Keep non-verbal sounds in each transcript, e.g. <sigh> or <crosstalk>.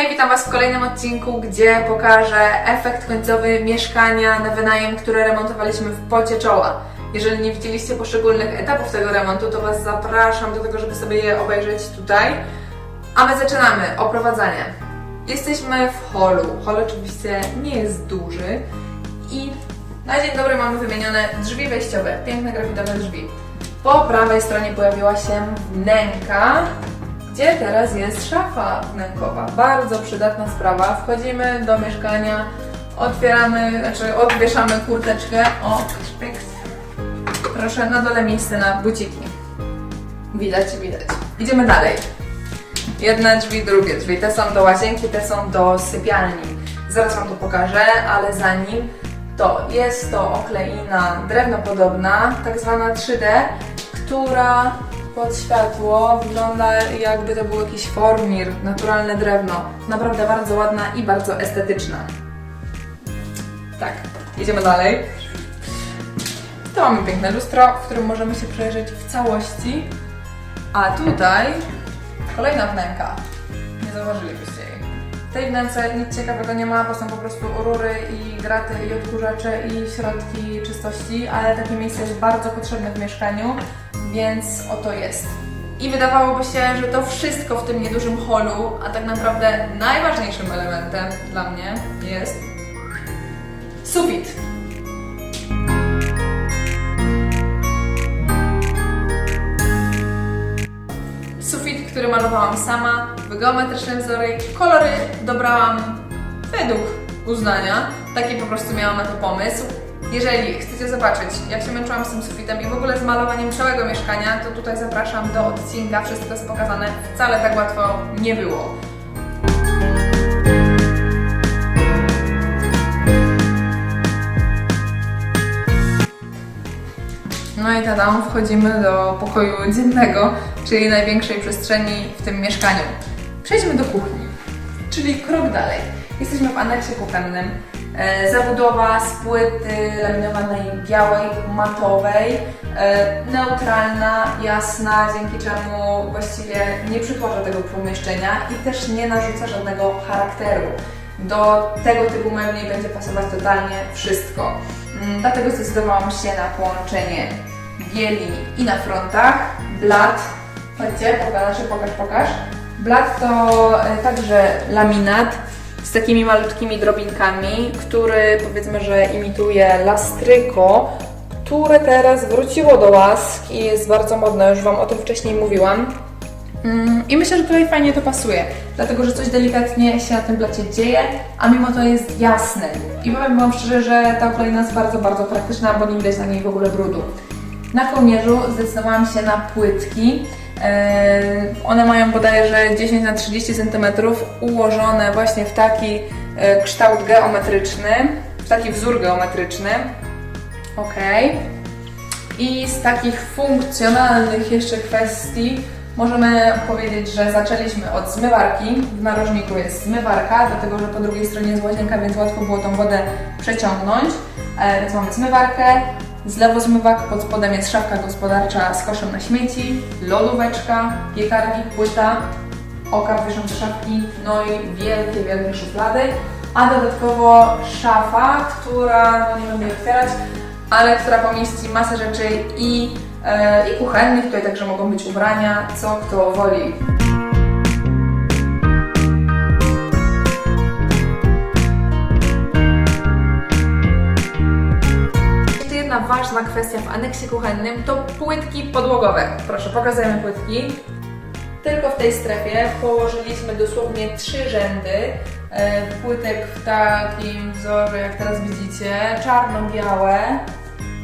Hej, witam Was w kolejnym odcinku, gdzie pokażę efekt końcowy mieszkania na wynajem, które remontowaliśmy w pocie czoła. Jeżeli nie widzieliście poszczególnych etapów tego remontu, to Was zapraszam do tego, żeby sobie je obejrzeć tutaj. A my zaczynamy oprowadzanie. Jesteśmy w holu. Hol oczywiście nie jest duży i na dzień dobry mamy wymienione drzwi wejściowe, piękne grafitowe drzwi. Po prawej stronie pojawiła się wnęka, gdzie teraz jest szafa wnękowa. Bardzo przydatna sprawa. Wchodzimy do mieszkania, otwieramy, znaczy odwieszamy kurteczkę. O. Proszę, na dole miejsce na buciki. Widać, widać. Idziemy dalej. Jedne drzwi, drugie drzwi. Te są do łazienki, te są do sypialni. Zaraz Wam to pokażę, ale zanim to jest to okleina drewnopodobna, tak zwana 3D, która pod światło wygląda jakby to był jakiś formir, naturalne drewno. Naprawdę bardzo ładna i bardzo estetyczna. Tak, idziemy dalej. To mamy piękne lustro, w którym możemy się przejrzeć w całości. A tutaj kolejna wnęka. Nie zauważylibyście jej. W tej wnęce nic ciekawego nie ma, bo są po prostu rury i graty i odkurzacze i środki czystości, ale takie miejsce jest bardzo potrzebne w mieszkaniu, więc oto jest. I wydawałoby się, że to wszystko w tym niedużym holu, a tak naprawdę najważniejszym elementem dla mnie jest sufit. Sufit, który malowałam sama, w geometryczne wzory, kolory dobrałam według uznania. Taki po prostu miałam na to pomysł. Jeżeli chcecie zobaczyć, jak się męczyłam z tym sufitem i w ogóle z malowaniem całego mieszkania, to tutaj zapraszam do odcinka, wszystko jest pokazane. Wcale tak łatwo nie było. No i tam wchodzimy do pokoju dziennego, czyli największej przestrzeni w tym mieszkaniu. Przejdźmy do kuchni, czyli krok dalej. Jesteśmy w aneksie kuchennym. E, zabudowa z płyty laminowanej białej, matowej, e, neutralna, jasna, dzięki czemu właściwie nie przytłacza tego pomieszczenia i też nie narzuca żadnego charakteru. Do tego typu mebli będzie pasować totalnie wszystko. Mm, Dlatego zdecydowałam się na połączenie bieli i na frontach, blat, chodźcie, pokaż, pokaż, pokaż. Blat to e, także laminat z takimi malutkimi drobinkami, który powiedzmy, że imituje lastryko, które teraz wróciło do łask i jest bardzo modne, już Wam o tym wcześniej mówiłam. Mm, I myślę, że tutaj fajnie to pasuje, dlatego że coś delikatnie się na tym blacie dzieje, a mimo to jest jasny. I powiem Wam szczerze, że ta kolejna jest bardzo, bardzo praktyczna, bo nie widać na niej w ogóle brudu. Na kołnierzu zdecydowałam się na płytki. Eee, One mają bodajże 10 na 30 cm, ułożone właśnie w taki e, kształt geometryczny, w taki wzór geometryczny. Ok. I z takich funkcjonalnych jeszcze kwestii możemy powiedzieć, że zaczęliśmy od zmywarki. W narożniku jest zmywarka, dlatego że po drugiej stronie jest łazienka, więc łatwo było tą wodę przeciągnąć. E, więc mamy zmywarkę, z lewo zmywak, pod spodem jest szafka gospodarcza z koszem na śmieci, lodóweczka, piekarnik, płyta, oka wiszące szafki, no i wielkie, wielkie szuflady. A dodatkowo szafa, która, no nie będę jej otwierać, ale która pomieści masę rzeczy i, e, i kuchennych, tutaj także mogą być ubrania, co kto woli. Jedna ważna kwestia w aneksie kuchennym to płytki podłogowe. Proszę, pokazujemy płytki. Tylko w tej strefie położyliśmy dosłownie trzy rzędy e, płytek w takim wzorze, jak teraz widzicie, czarno-białe.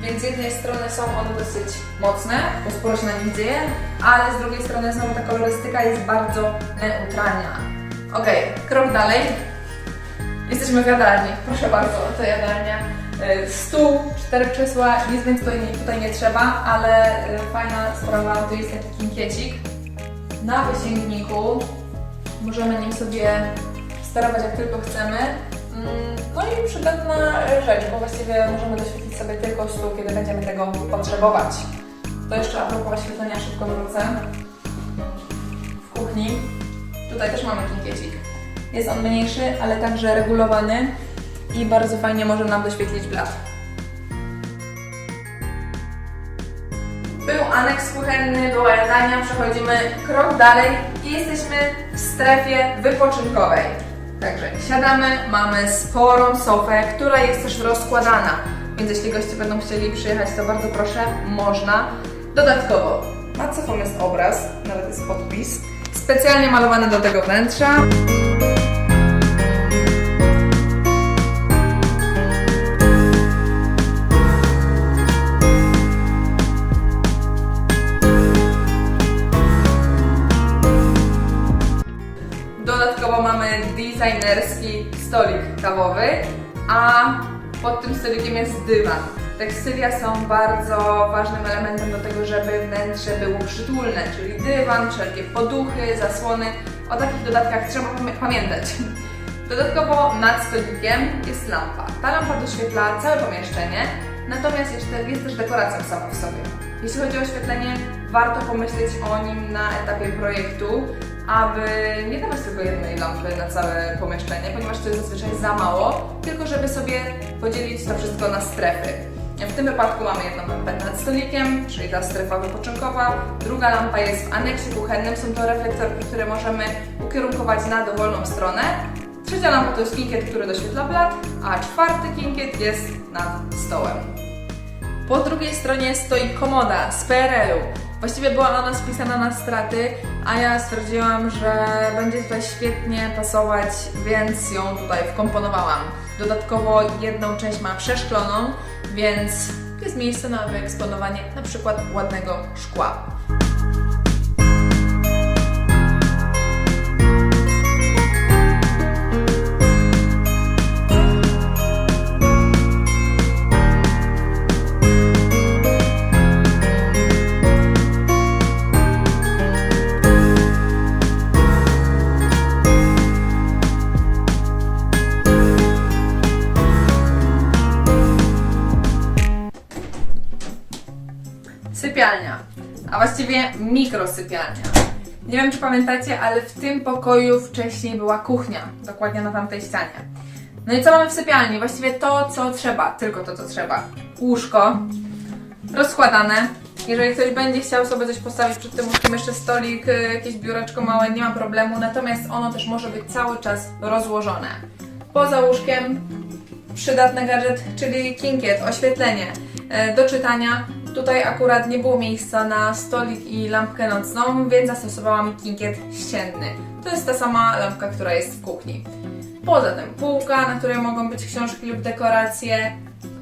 Więc z jednej strony są one dosyć mocne, bo sporo się na nich dzieje, ale z drugiej strony znowu ta kolorystyka jest bardzo neutralna. Ok, krok dalej. Jesteśmy w jadalni. Proszę bardzo, to jadalnia. E, Stół, cztery krzesła, nic więcej tutaj nie, trzeba, ale e, fajna sprawa to jest taki kinkiecik. Na wysięgniku możemy nim sobie sterować jak tylko chcemy. Mm, No i przydatna rzecz, bo właściwie możemy doświetlić sobie tylko stół, kiedy będziemy tego potrzebować. To jeszcze a propos oświetlenia szybko wrócę. W kuchni. Tutaj też mamy kinkiecik. Jest on mniejszy, ale także regulowany i bardzo fajnie może nam doświetlić blat. Był aneks kuchenny, była jadalnia, przechodzimy krok dalej i jesteśmy w strefie wypoczynkowej. Także siadamy, mamy sporą sofę, która jest też rozkładana, więc jeśli goście będą chcieli przyjechać, to bardzo proszę, można. Dodatkowo nad sofą jest obraz, nawet jest podpis, specjalnie malowany do tego wnętrza. Designerski stolik kawowy, a pod tym stolikiem jest dywan. Tekstylia są bardzo ważnym elementem do tego, żeby wnętrze było przytulne, czyli dywan, wszelkie poduchy, zasłony. O takich dodatkach trzeba pamię- pamiętać. <laughs> Dodatkowo nad stolikiem jest lampa. Ta lampa doświetla całe pomieszczenie, natomiast jest też dekoracją samą w sobie. Jeśli chodzi o oświetlenie, warto pomyśleć o nim na etapie projektu, aby nie dawać tylko jednej lampy na całe pomieszczenie, ponieważ to jest zazwyczaj za mało, tylko żeby sobie podzielić to wszystko na strefy. W tym wypadku mamy jedną lampę nad stolikiem, czyli ta strefa wypoczynkowa. Druga lampa jest w aneksie kuchennym, są to reflektorki, które możemy ukierunkować na dowolną stronę. Trzecia lampa to jest kinkiet, który doświetla blat, a czwarty kinkiet jest nad stołem. Po drugiej stronie stoi komoda z PRL-u. Właściwie była ona spisana na straty, a ja stwierdziłam, że będzie tutaj świetnie pasować, więc ją tutaj wkomponowałam. Dodatkowo jedną część ma przeszkloną, więc jest miejsce na wyeksponowanie na przykład ładnego szkła. Sypialnia, a właściwie mikrosypialnia. Nie wiem, czy pamiętacie, ale w tym pokoju wcześniej była kuchnia, dokładnie na tamtej ścianie. No i co mamy w sypialni? Właściwie to, co trzeba, tylko to, co trzeba. Łóżko, rozkładane. Jeżeli ktoś będzie chciał sobie coś postawić przed tym łóżkiem, jeszcze stolik, y, jakieś biureczko małe, nie ma problemu. Natomiast ono też może być cały czas rozłożone. Poza łóżkiem przydatny gadżet, czyli kinkiet, oświetlenie e, do czytania. Tutaj akurat nie było miejsca na stolik i lampkę nocną, więc zastosowałam kinkiet ścienny. To jest ta sama lampka, która jest w kuchni. Poza tym półka, na której mogą być książki lub dekoracje,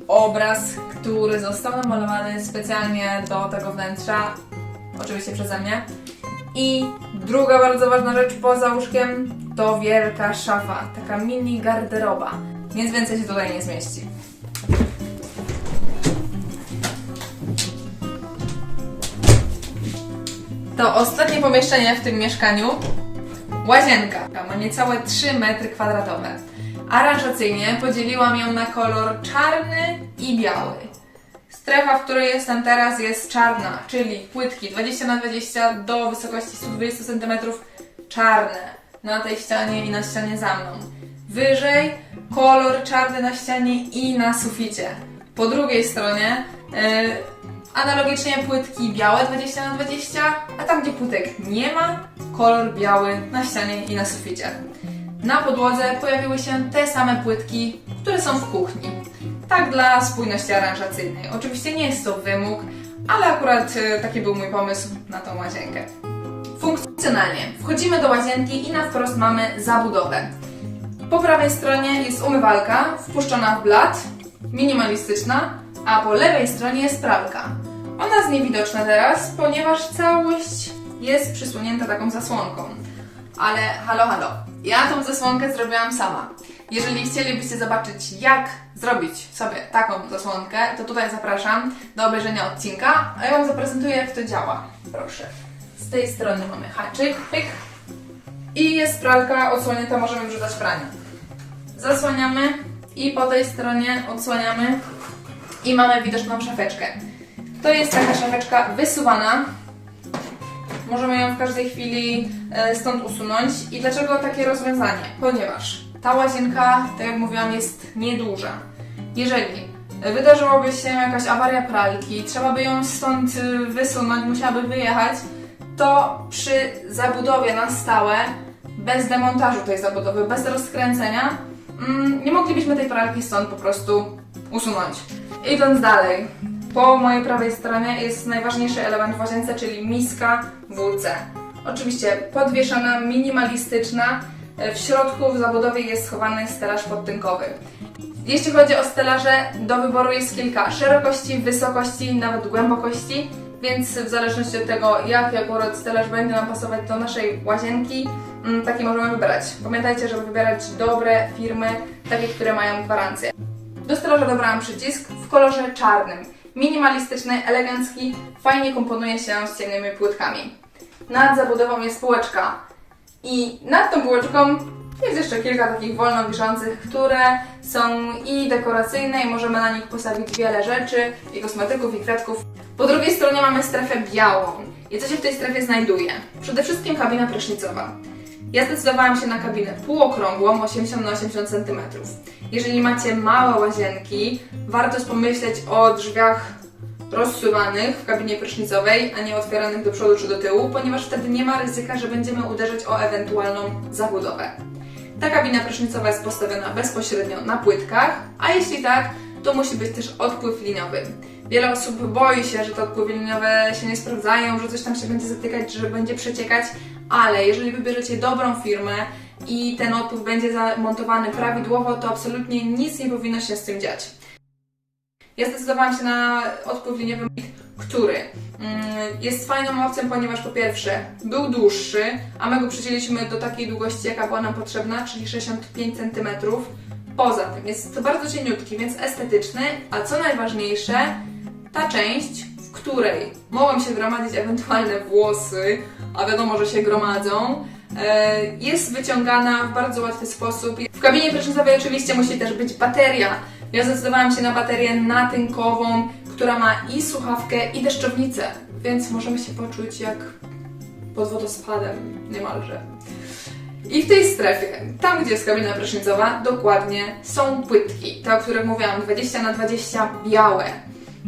obraz, który został namalowany specjalnie do tego wnętrza, oczywiście przeze mnie. I druga bardzo ważna rzecz poza łóżkiem to wielka szafa, taka mini garderoba. Nic więcej się tutaj nie zmieści. To ostatnie pomieszczenie w tym mieszkaniu. Łazienka. Ma niecałe 3 metry kwadratowe. Aranżacyjnie podzieliłam ją na kolor czarny i biały. Strefa, w której jestem teraz jest czarna, czyli płytki 20 na 20 do wysokości 120 cm czarne na tej ścianie i na ścianie za mną. Wyżej kolor czarny na ścianie i na suficie. Po drugiej stronie yy, analogicznie płytki białe 20 na 20 a tam gdzie płytek nie ma, kolor biały na ścianie i na suficie. Na podłodze pojawiły się te same płytki, które są w kuchni. Tak dla spójności aranżacyjnej. Oczywiście nie jest to wymóg, ale akurat e, taki był mój pomysł na tą łazienkę. Funkcjonalnie wchodzimy do łazienki i na wprost mamy zabudowę. Po prawej stronie jest umywalka wpuszczona w blat, minimalistyczna, a po lewej stronie jest pralka. Ona jest niewidoczna teraz, ponieważ całość jest przysłonięta taką zasłonką. Ale halo, halo, ja tą zasłonkę zrobiłam sama. Jeżeli chcielibyście zobaczyć, jak zrobić sobie taką zasłonkę, to tutaj zapraszam do obejrzenia odcinka, a ja Wam zaprezentuję, jak to działa. Proszę. Z tej strony mamy haczyk, pyk, i jest pralka odsłonięta, możemy wrzucać pranie. Zasłaniamy i po tej stronie odsłaniamy i mamy widoczną szafeczkę. To jest taka szafeczka wysuwana. możemy ją w każdej chwili e, stąd usunąć. I dlaczego takie rozwiązanie? Ponieważ ta łazienka, tak jak mówiłam, jest nieduża. Jeżeli wydarzyłoby się jakaś awaria pralki, trzeba by ją stąd y, wysunąć, musiałaby wyjechać, to przy zabudowie na stałe, bez demontażu tej zabudowy, bez rozkręcenia, mm, nie moglibyśmy tej pralki stąd po prostu usunąć. Idąc dalej, po mojej prawej stronie jest najważniejszy element w łazience, czyli miska WC. Oczywiście podwieszona, minimalistyczna. W środku w zabudowie jest schowany stelaż podtynkowy. Jeśli chodzi o stelaże, do wyboru jest kilka szerokości, wysokości, nawet głębokości, więc w zależności od tego, jaki akurat stelaż będzie nam pasować do naszej łazienki, mm, taki możemy wybrać. Pamiętajcie, żeby wybierać dobre firmy, takie, które mają gwarancję. Do stelaża dobrałam przycisk w kolorze czarnym. Minimalistyczny, elegancki, fajnie komponuje się z ciemnymi płytkami. Nad zabudową jest półeczka i nad tą półeczką jest jeszcze kilka takich wolno wiszących, które są i dekoracyjne i możemy na nich postawić wiele rzeczy, i kosmetyków, i kwiatków. Po drugiej stronie mamy strefę białą. I co się w tej strefie znajduje? Przede wszystkim kabina prysznicowa. Ja zdecydowałam się na kabinę półokrągłą, 80 na 80 cm. Jeżeli macie małe łazienki, warto pomyśleć o drzwiach rozsuwanych w kabinie prysznicowej, a nie otwieranych do przodu czy do tyłu, ponieważ wtedy nie ma ryzyka, że będziemy uderzać o ewentualną zabudowę. Ta kabina prysznicowa jest postawiona bezpośrednio na płytkach, a jeśli tak, to musi być też odpływ liniowy. Wiele osób boi się, że te odpływy liniowe się nie sprawdzają, że coś tam się będzie zatykać, że będzie przeciekać, ale jeżeli wybierzecie dobrą firmę i ten odpływ będzie zamontowany prawidłowo, to absolutnie nic nie powinno się z tym dziać. Ja zdecydowałam się na odpływ liniowy, który mm, jest fajną opcją, ponieważ po pierwsze był dłuższy, a my go przycięliśmy do takiej długości, jaka była nam potrzebna, czyli 65 cm. Poza tym jest to bardzo cieniutki, więc estetyczny, a co najważniejsze, ta część, w której mogą się gromadzić ewentualne włosy, a wiadomo, że się gromadzą, e, jest wyciągana w bardzo łatwy sposób. W kabinie prysznicowej oczywiście musi też być bateria. Ja zdecydowałam się na baterię natynkową, która ma i słuchawkę, i deszczownicę, więc możemy się poczuć jak pod wodospadem niemalże. I w tej strefie, tam gdzie jest kabina prysznicowa, dokładnie są płytki, te o których mówiłam, 20 na 20 białe.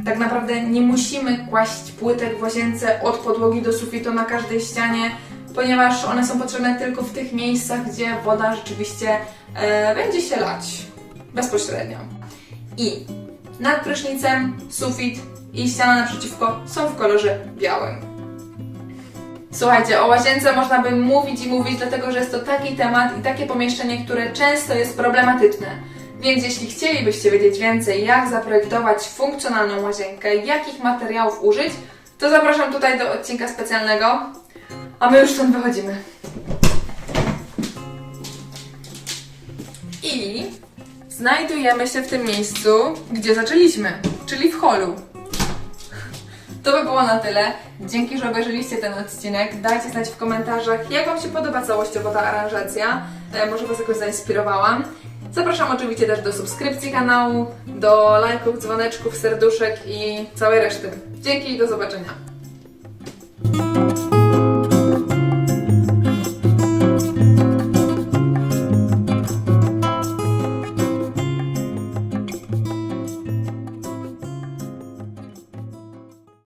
Tak naprawdę nie musimy kłaść płytek w łazience od podłogi do sufitu na każdej ścianie, ponieważ one są potrzebne tylko w tych miejscach, gdzie woda rzeczywiście e, będzie się lać bezpośrednio. I nad prysznicem, sufit i ściana naprzeciwko są w kolorze białym. Słuchajcie, o łazience można by mówić i mówić, dlatego że jest to taki temat i takie pomieszczenie, które często jest problematyczne. Więc jeśli chcielibyście wiedzieć więcej, jak zaprojektować funkcjonalną łazienkę, jakich materiałów użyć, to zapraszam tutaj do odcinka specjalnego, a my już stąd wychodzimy. I znajdujemy się w tym miejscu, gdzie zaczęliśmy, czyli w holu. To by było na tyle. Dzięki, że obejrzeliście ten odcinek. Dajcie znać w komentarzach, jak Wam się podoba całościowo ta aranżacja. E, może Was jakoś zainspirowałam. Zapraszam oczywiście też do subskrypcji kanału, do lajków, dzwoneczków, serduszek i całej reszty. Dzięki i do zobaczenia.